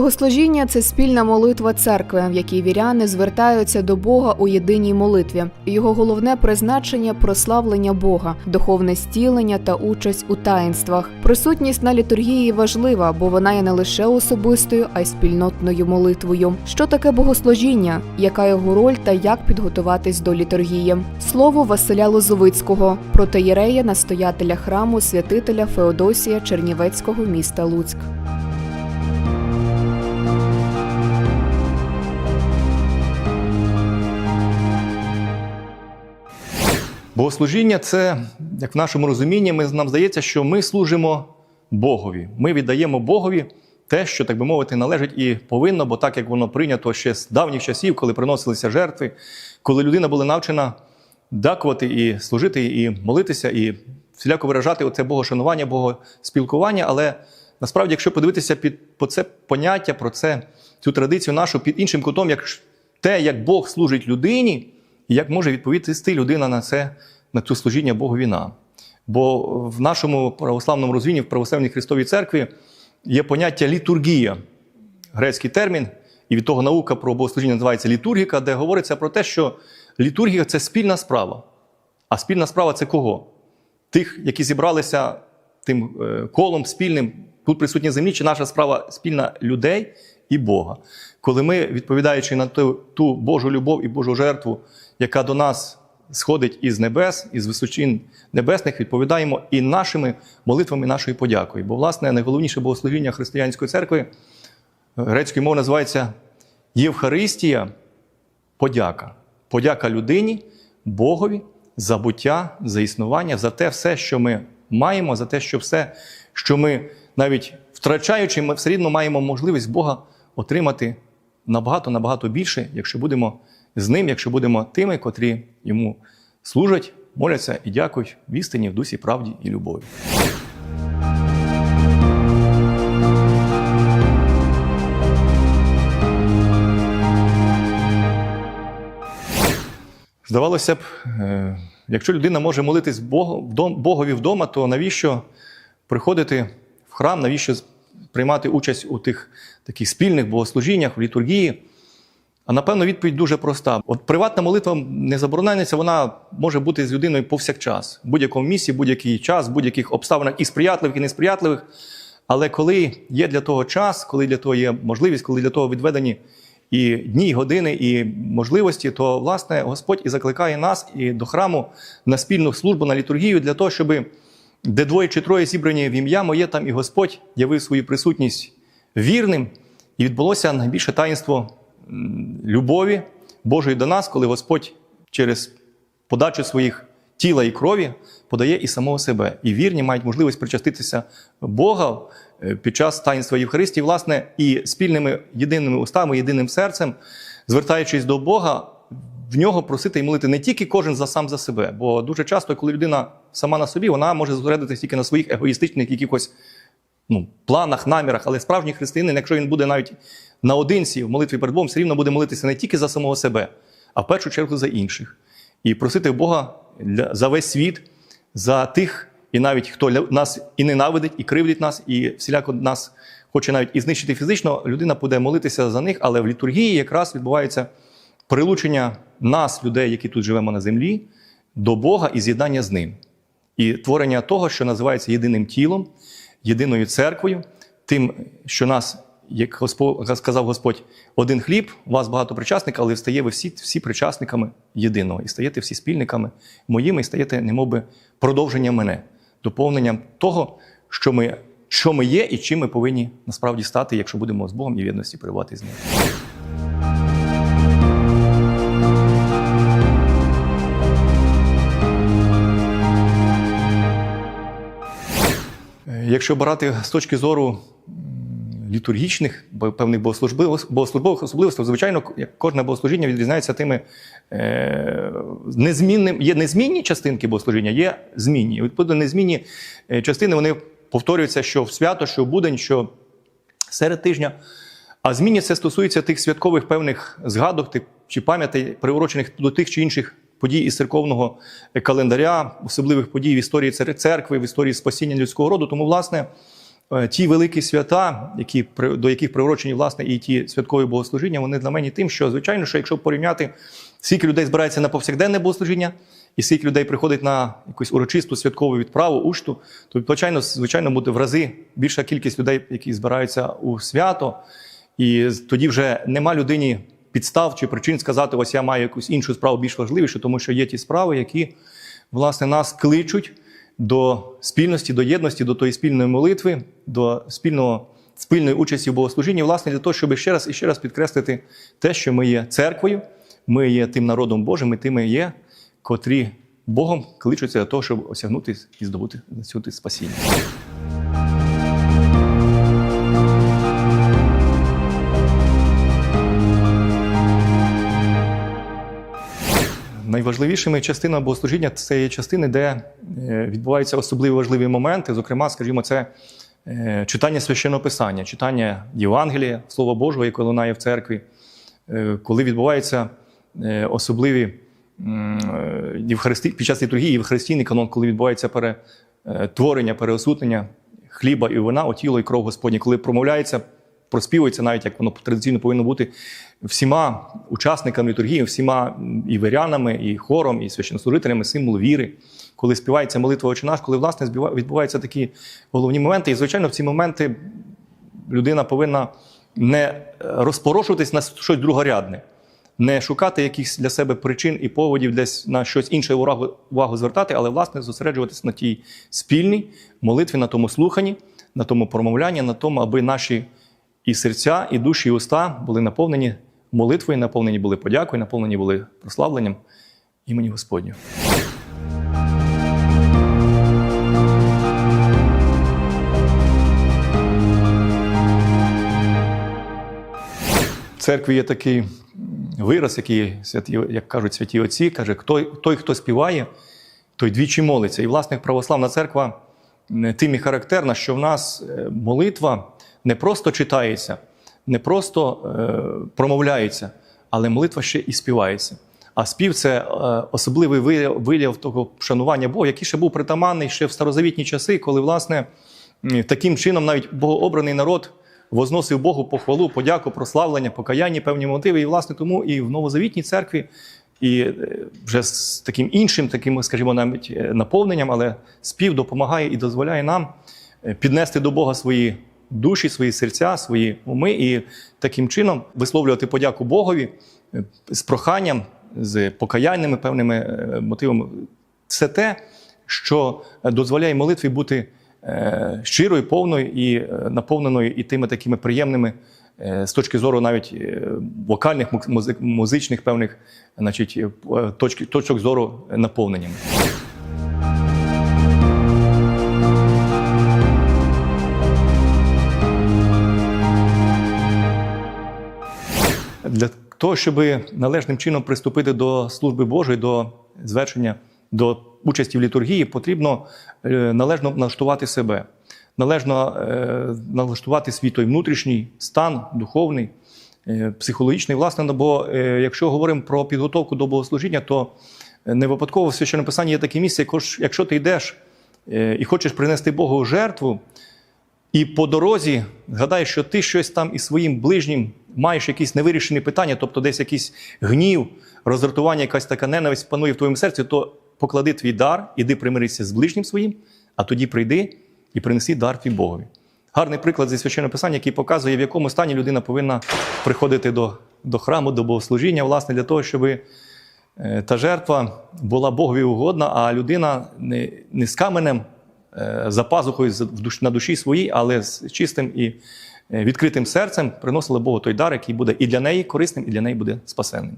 Богослужіння це спільна молитва церкви, в якій віряни звертаються до Бога у єдиній молитві. Його головне призначення прославлення Бога, духовне стілення та участь у таїнствах. Присутність на літургії важлива, бо вона є не лише особистою, а й спільнотною молитвою. Що таке богослужіння? Яка його роль та як підготуватись до літургії? Слово Василя Лозовицького, протоєрея настоятеля храму святителя Феодосія Чернівецького міста Луцьк. Богослужіння це, як в нашому розумінні, ми, нам здається, що ми служимо Богові. Ми віддаємо Богові те, що, так би мовити, належить і повинно, бо так як воно прийнято ще з давніх часів, коли приносилися жертви, коли людина була навчена дякувати і служити, і молитися, і всіляко виражати оце богошанування, богоспілкування. Але насправді, якщо подивитися під по це поняття, про це, цю традицію нашу під іншим кутом, як те, як Бог служить людині, як може відповісти людина на це, на цю служіння Богові нам. Бо в нашому православному розвінні, в православній Христовій церкві є поняття літургія, грецький термін, і від того наука про богослужіння називається літургіка, де говориться про те, що літургія це спільна справа. А спільна справа це кого? Тих, які зібралися тим е, колом спільним, тут присутні землі, чи наша справа спільна людей і Бога. Коли ми, відповідаючи на ту, ту Божу любов і Божу жертву, яка до нас сходить із небес, із височин небесних, відповідаємо і нашими молитвами, нашою подякою. Бо, власне, найголовніше богослужіння християнської церкви е, грецькою мовою називається Євхаристія подяка. Подяка людині, Богові за буття, за існування, за те все, що ми маємо, за те, що все, що ми навіть втрачаючи, ми все рівно маємо можливість Бога отримати набагато набагато більше, якщо будемо з ним, якщо будемо тими, котрі йому служать, моляться і дякують в істині, в дусі, правді і любові. Здавалося б, е, якщо людина може молитись Богові вдома, то навіщо приходити в храм, навіщо приймати участь у тих таких спільних богослужіннях, в літургії? А напевно, відповідь дуже проста. От приватна молитва не забороняється, вона може бути з людиною повсякчас, в будь-якому місці, будь-який час, в будь-яких обставинах і сприятливих, і несприятливих. Але коли є для того час, коли для того є можливість, коли для того відведені і дні, і години, і можливості, то власне Господь і закликає нас і до храму на спільну службу, на літургію для того, щоб де двоє чи троє зібрані в ім'я моє, там і Господь явив свою присутність вірним, і відбулося найбільше таїнство любові Божої до нас, коли Господь через подачу своїх тіла і крові подає і самого себе. І вірні мають можливість причаститися Бога е, під час таїнства Євхаристії, власне, і спільними єдиними устами, єдиним серцем, звертаючись до Бога, в нього просити і молити не тільки кожен за сам за себе. Бо дуже часто, коли людина сама на собі, вона може зосередитися тільки на своїх егоїстичних якихось ну, планах, намірах, але справжній християнин, якщо він буде навіть наодинці в молитві перед Богом, все рівно буде молитися не тільки за самого себе, а в першу чергу за інших. І просити Бога за весь світ, за тих, і навіть хто нас і ненавидить, і кривдить нас, і всіляко нас хоче навіть і знищити фізично, людина буде молитися за них, але в літургії якраз відбувається прилучення нас, людей, які тут живемо на землі, до Бога і з'єднання з ним. І творення того, що називається єдиним тілом, єдиною церквою, тим, що нас, як Господь, сказав Господь, один хліб, вас багато причасників, але стає ви всі, всі причасниками єдиного. І стаєте всі спільниками моїми, і стаєте, немовби, продовженням мене, доповненням того, що ми, що ми є і чим ми повинні насправді стати, якщо будемо з Богом і в єдності перебувати з ним. Якщо брати з точки зору літургічних, певних богослужбових, особливостей, звичайно, кожне богослужіння відрізняється тими е, незмінним, є незмінні частинки богослужіння, є змінні. Відповідно, незмінні е, частини вони повторюються, що в свято, що в будень, що серед тижня. А змінні це стосується тих святкових певних згадок чи пам'ятей, приурочених до тих чи інших подій із церковного календаря, особливих подій в історії церкви, в історії спасіння людського роду. Тому, власне, е, ті великі свята, які, до яких приурочені власне і ті святкові богослужіння, вони для мене тим, що звичайно, що якщо порівняти, скільки людей збирається на повсякденне богослужіння, і скільки людей приходить на якусь урочисту святкову відправу, ушту, то звичайно, звичайно буде в рази більша кількість людей, які збираються у свято. І тоді вже нема людині підстав чи причин сказати, ось я маю якусь іншу справу більш важливішу, тому що є ті справи, які власне нас кличуть до спільності, до єдності, до тої спільної молитви, до спільного, спільної участі в богослужінні, власне, для того, щоб ще раз і ще раз підкреслити те, що ми є церквою, ми є тим народом Божим, і тими є, котрі Богом кличуться для того, щоб осягнути і здобути спасіння. Найважливішими частинами богослужіння це є частини, де е, відбуваються особливі важливі моменти. Зокрема, скажімо, це е, читання священного писання, читання Євангелія, Слова Божого, яке лунає в церкві, Е, коли відбуваються особливі під час літургії євхаристійний канон, коли відбувається перетворення, переосутнення хліба і вина, о тіло і кров Господні, коли промовляється проспівується, навіть як воно традиційно повинно бути всіма учасниками літургії, всіма і вірянами, і хором, і священнослужителями символ віри, коли співається молитва «Отче наш», коли власне відбуваються такі головні моменти. І, звичайно, в ці моменти людина повинна не е, розпорошуватись на щось другорядне, не шукати якихось для себе причин і поводів десь на щось інше увагу, увагу звертати, але власне зосереджуватись на тій спільній молитві, на тому слуханні, на тому промовлянні, на тому, аби наші і серця, і душі, і уста були наповнені молитвою, наповнені були подякою, наповнені були прославленням імені Господнього. В церкві є такий вираз, який святі, як кажуть святі отці, каже, хто, той, хто співає, той двічі молиться. І, власне, православна церква тим і характерна, що в нас е, молитва не просто читається, не просто е, промовляється, але молитва ще і співається. А спів це е, особливий вияв, вияв того шанування Бога, який ще був притаманний ще в старозавітні часи, коли, власне, таким чином навіть богообраний народ возносив Богу похвалу, подяку, прославлення, покаяння, певні мотиви. І, власне, тому і в новозавітній церкві, і е, вже з таким іншим, таким, скажімо, навіть е, наповненням, але спів допомагає і дозволяє нам піднести до Бога свої душі, свої серця, свої уми, і таким чином висловлювати подяку Богові е, з проханням, з покаянними певними е, мотивами. Це те, що дозволяє молитві бути е, щирою, повною і наповненою і тими такими приємними з точки зору навіть вокальних, муз- музичних певних значить, точки, точок зору наповненнями. Того, щоб належним чином приступити до служби Божої, до звершення, до участі в літургії, потрібно е, належно налаштувати себе, належно е, налаштувати свій той внутрішній стан, духовний, е, психологічний. Власне, ну, бо якщо говоримо про підготовку до богослужіння, то не випадково в священному писанні є таке місце, якщо ти йдеш і хочеш принести Богу жертву, і по дорозі згадай, що ти щось там із своїм ближнім маєш якісь невирішені питання, тобто десь якийсь гнів, роздратування, якась така ненависть панує в твоєму серці, то поклади твій дар, іди примирися з ближнім своїм, а тоді прийди і принеси дар твій Богові. Гарний приклад зі священного писання, який показує, в якому стані людина повинна приходити до, до храму, до богослужіння, власне, для того, щоб е, та жертва була Богові угодна, а людина не, не з каменем за пазухою на душі своїй, але з чистим і е, відкритим серцем приносила Богу той дар, який буде і для неї корисним, і для неї буде спасенним.